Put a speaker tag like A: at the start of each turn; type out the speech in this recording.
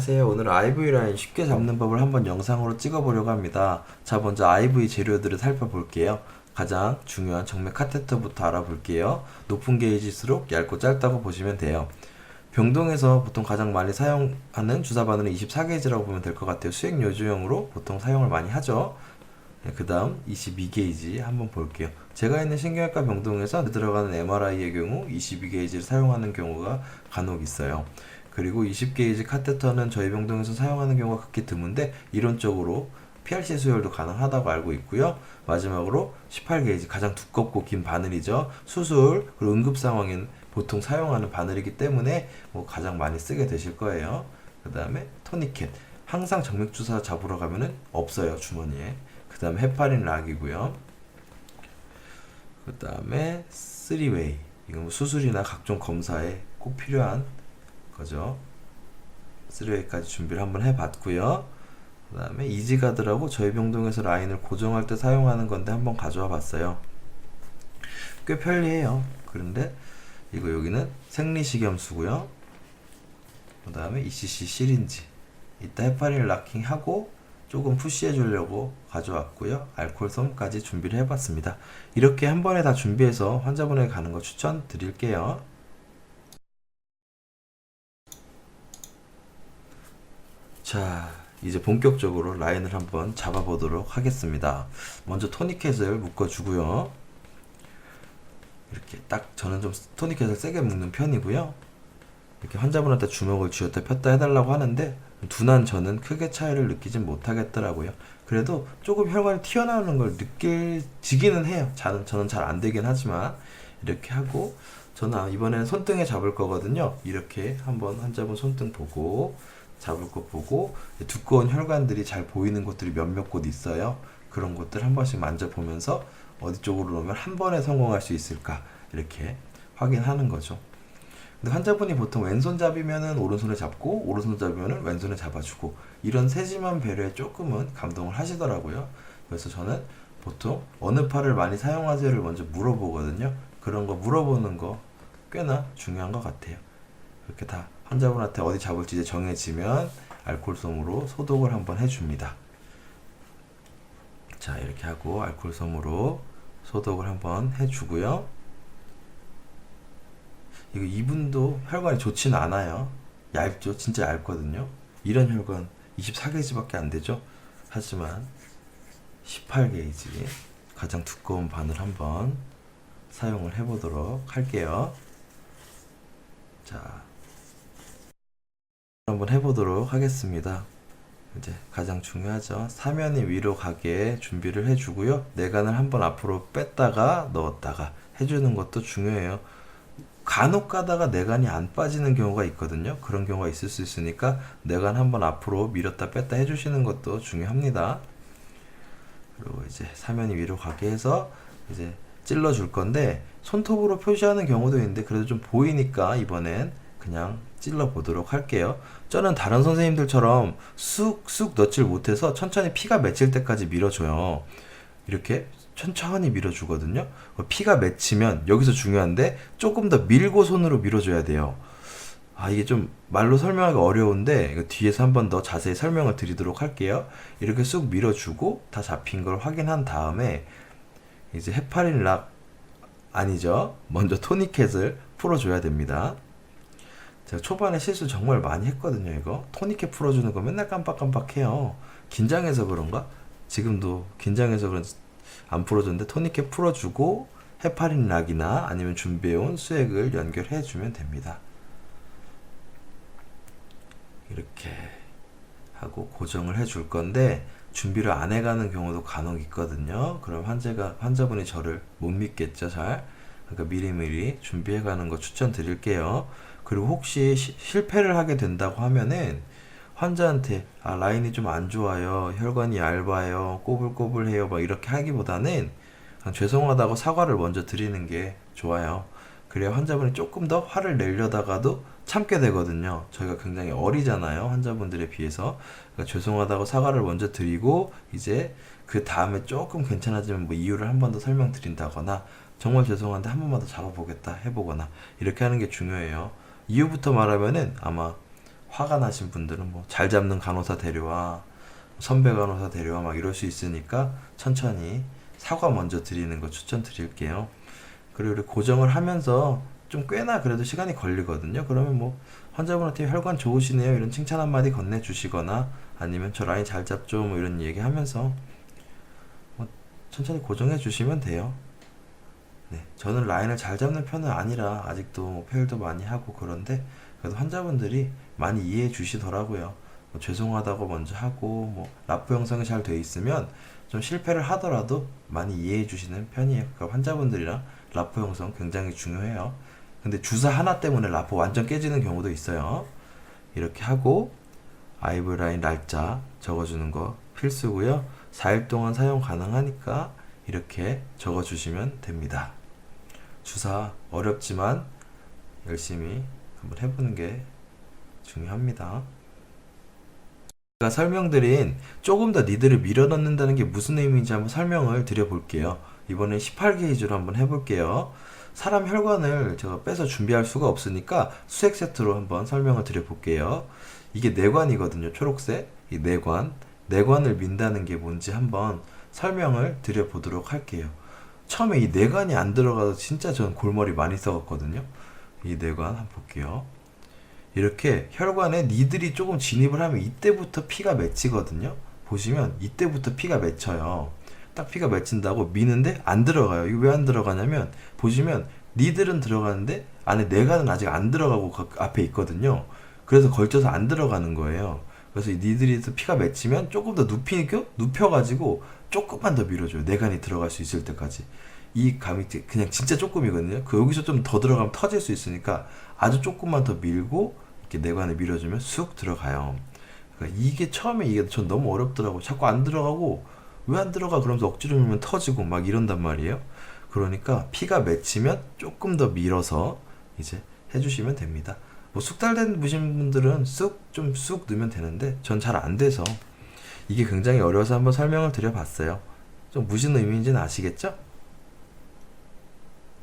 A: 안녕하세요. 오늘 IV 라인 쉽게 잡는 법을 한번 영상으로 찍어보려고 합니다. 자, 먼저 IV 재료들을 살펴볼게요. 가장 중요한 정맥 카테터부터 알아볼게요. 높은 게이지일수록 얇고 짧다고 보시면 돼요. 병동에서 보통 가장 많이 사용하는 주사 바늘은 24게이지라고 보면 될 것 같아요. 수액 요조용으로 보통 사용을 많이 하죠. 그 다음 22게이지 한번 볼게요. 제가 있는 신경외과 병동에서 들어가는 MRI의 경우 22게이지를 사용하는 경우가 간혹 있어요. 그리고 20게이지 카테터는 저희 병동에서 사용하는 경우가 극히 드문데 이론적으로 PRC 수혈도 가능하다고 알고 있고요. 마지막으로 18게이지 가장 두껍고 긴 바늘이죠. 수술 그리고 응급 상황엔 보통 사용하는 바늘이기 때문에 뭐 가장 많이 쓰게 되실 거예요. 그 다음에 토니켓 항상 정맥 주사 잡으러 가면은 없어요 주머니에. 그 다음에 헤파린 락이고요. 그 다음에 쓰리웨이 이건 뭐 수술이나 각종 검사에 꼭 필요한 거죠. 쓰리웨이까지 준비를 한번 해봤고요. 그 다음에 이지가드라고 저희 병동에서 라인을 고정할 때 사용하는 건데 한번 가져와 봤어요. 꽤 편리해요. 그런데 이거 여기는 생리식염수고요. 그 다음에 ECC 시린지. 이따 헤파린 락킹하고 조금 푸시해 주려고 가져왔고요. 알코올솜까지 준비를 해봤습니다. 이렇게 한 번에 다 준비해서 환자분에게 가는 거 추천드릴게요. 자, 이제 본격적으로 라인을 한번 잡아보도록 하겠습니다. 먼저 토니켓을 묶어주고요. 이렇게 딱 저는 좀 토니켓을 세게 묶는 편이고요. 이렇게 환자분한테 주먹을 쥐었다 폈다 해달라고 하는데 둔한 저는 크게 차이를 느끼진 못하겠더라고요. 그래도 조금 혈관이 튀어나오는 걸 느낄지기는 해요. 저는 저는 잘 안 되긴 하지만 이렇게 하고 저는 이번에는 손등에 잡을 거거든요. 이렇게 한번 환자분 손등 보고 잡을 거 보고 두꺼운 혈관들이 잘 보이는 곳들이 몇몇 곳 있어요. 그런 곳들 한 번씩 만져보면서 어디 쪽으로 놓으면 한 번에 성공할 수 있을까 이렇게 확인하는 거죠. 근데 환자분이 보통 왼손잡이면은 오른손에 잡고 오른손잡이면은 왼손에 잡아주고 이런 세심한 배려에 조금은 감동을 하시더라고요. 그래서 저는 보통 어느 팔을 많이 사용하세요를 먼저 물어보거든요. 그런 거 물어보는 거 꽤나 중요한 것 같아요. 이렇게 다 환자분한테 어디 잡을지 이제 정해지면 알코올솜으로 소독을 한번 해줍니다. 자 이렇게 하고 알코올솜으로 소독을 한번 해주고요. 이거 이분도 혈관이 좋지는 않아요. 얇죠? 진짜 얇거든요. 이런 혈관 24게이지밖에 안 되죠. 하지만 18게이지 가장 두꺼운 바늘 한번 사용을 해보도록 할게요. 자, 한번 해보도록 하겠습니다. 이제 가장 중요하죠. 사면이 위로 가게 준비를 해주고요. 내관을 한번 앞으로 뺐다가 넣었다가 해주는 것도 중요해요. 간혹 가다가 내관이 안 빠지는 경우가 있거든요. 그런 경우가 있을 수 있으니까 내관 한번 앞으로 밀었다 뺐다 해주시는 것도 중요합니다. 그리고 이제 사면이 위로 가게 해서 이제 찔러 줄 건데 손톱으로 표시하는 경우도 있는데 그래도 좀 보이니까 이번엔 그냥 찔러 보도록 할게요. 저는 다른 선생님들처럼 쑥쑥 넣질 못해서 천천히 피가 맺힐 때까지 밀어줘요. 이렇게 천천히 밀어주거든요. 피가 맺히면 여기서 중요한데 조금 더 밀고 손으로 밀어줘야 돼요. 아, 이게 좀 말로 설명하기 어려운데 뒤에서 한 번 더 자세히 설명을 드리도록 할게요. 이렇게 쑥 밀어주고 다 잡힌 걸 확인한 다음에 이제 헤파린 락 아니죠. 먼저 토니켓을 풀어줘야 됩니다. 제가 초반에 실수 정말 많이 했거든요, 이거. 토니켓 풀어주는 거 맨날 깜빡깜빡해요. 긴장해서 그런가? 지금도 긴장해서 그런지 안 풀어줬는데 토니켓 풀어주고 헤파린 락이나 아니면 준비해온 수액을 연결해주면 됩니다. 이렇게 하고 고정을 해줄 건데 준비를 안 해가는 경우도 간혹 있거든요. 그럼 환자가 환자분이 저를 못 믿겠죠, 잘. 그러니까 미리미리 준비해가는 거 추천드릴게요. 그리고 혹시 시- 실패를 하게 된다고 하면은 환자한테 아 라인이 좀 안 좋아요, 혈관이 얇아요, 꼬불꼬불해요, 막 이렇게 하기보다는 죄송하다고 사과를 먼저 드리는 게 좋아요. 그래야 환자분이 조금 더 화를 내려다가도 참게 되거든요. 저희가 굉장히 어리잖아요. 환자분들에 비해서. 그러니까 죄송하다고 사과를 먼저 드리고 이제 그 다음에 조금 괜찮아지면 뭐 이유를 한 번 더 설명드린다거나 정말 죄송한데 한 번만 더 잡아보겠다 해보거나 이렇게 하는 게 중요해요. 이유부터 말하면은 아마 화가 나신 분들은 뭐 잘 잡는 간호사 데려와 선배 간호사 데려와 막 이럴 수 있으니까 천천히 사과 먼저 드리는 거 추천드릴게요. 그리고 고정을 하면서 좀 꽤나 그래도 시간이 걸리거든요. 그러면 뭐 환자분한테 혈관 좋으시네요 이런 칭찬 한마디 건네주시거나 아니면 저 라인 잘 잡죠 뭐 이런 얘기 하면서 뭐 천천히 고정해 주시면 돼요. 네, 저는 라인을 잘 잡는 편은 아니라 아직도 뭐 페일도 많이 하고 그런데 그래도 환자분들이 많이 이해해 주시더라고요. 뭐 죄송하다고 먼저 하고 뭐 라포 형성이 잘 돼 있으면 좀 실패를 하더라도 많이 이해해 주시는 편이에요. 그러니까 환자분들이랑 라포 형성 굉장히 중요해요. 근데 주사 하나 때문에 라포 완전 깨지는 경우도 있어요. 이렇게 하고 아이브 라인 날짜 적어주는 거 필수고요. 4일 동안 사용 가능하니까 이렇게 적어주시면 됩니다. 주사 어렵지만 열심히 한번 해보는 게 중요합니다. 제가 설명드린 조금 더 니들을 밀어넣는다는 게 무슨 의미인지 한번 설명을 드려볼게요. 이번엔 18게이지로 한번 해볼게요. 사람 혈관을 제가 빼서 준비할 수가 없으니까 수액 세트로 한번 설명을 드려볼게요. 이게 내관이거든요. 초록색. 이 내관. 내관을 민다는 게 뭔지 한번 설명을 드려보도록 할게요. 처음에 이 내관이 안 들어가서 진짜 전 골머리 많이 썩었거든요. 이 내관 한번 볼게요. 이렇게 혈관에 니들이 조금 진입을 하면 이때부터 피가 맺히거든요. 보시면 이때부터 피가 맺혀요. 딱 피가 맺힌다고 미는데 안 들어가요. 이거 왜 안 들어가냐면 보시면 니들은 들어가는데 안에 내관은 아직 안 들어가고 그 앞에 있거든요. 그래서 걸쳐서 안 들어가는 거예요. 그래서 이 니들이 피가 맺히면 조금 더 눕히고 눕혀가지고 조금만 더 밀어줘요. 내관이 들어갈 수 있을 때까지. 이 감이 그냥 진짜 조금이거든요. 그 여기서 좀 더 들어가면 터질 수 있으니까 아주 조금만 더 밀고 이렇게 내관을 밀어주면 쑥 들어가요. 그러니까 이게 처음에 이게 전 너무 어렵더라고. 자꾸 안 들어가고 왜 안 들어가? 그러면서 억지로 밀면 터지고 막 이런단 말이에요. 그러니까 피가 맺히면 조금 더 밀어서 이제 해주시면 됩니다. 뭐 숙달된 무신 분들은 쑥 좀쑥 넣으면 되는데 전 잘 안 돼서 이게 굉장히 어려워서 한번 설명을 드려봤어요. 좀 무슨 의미인지는 아시겠죠?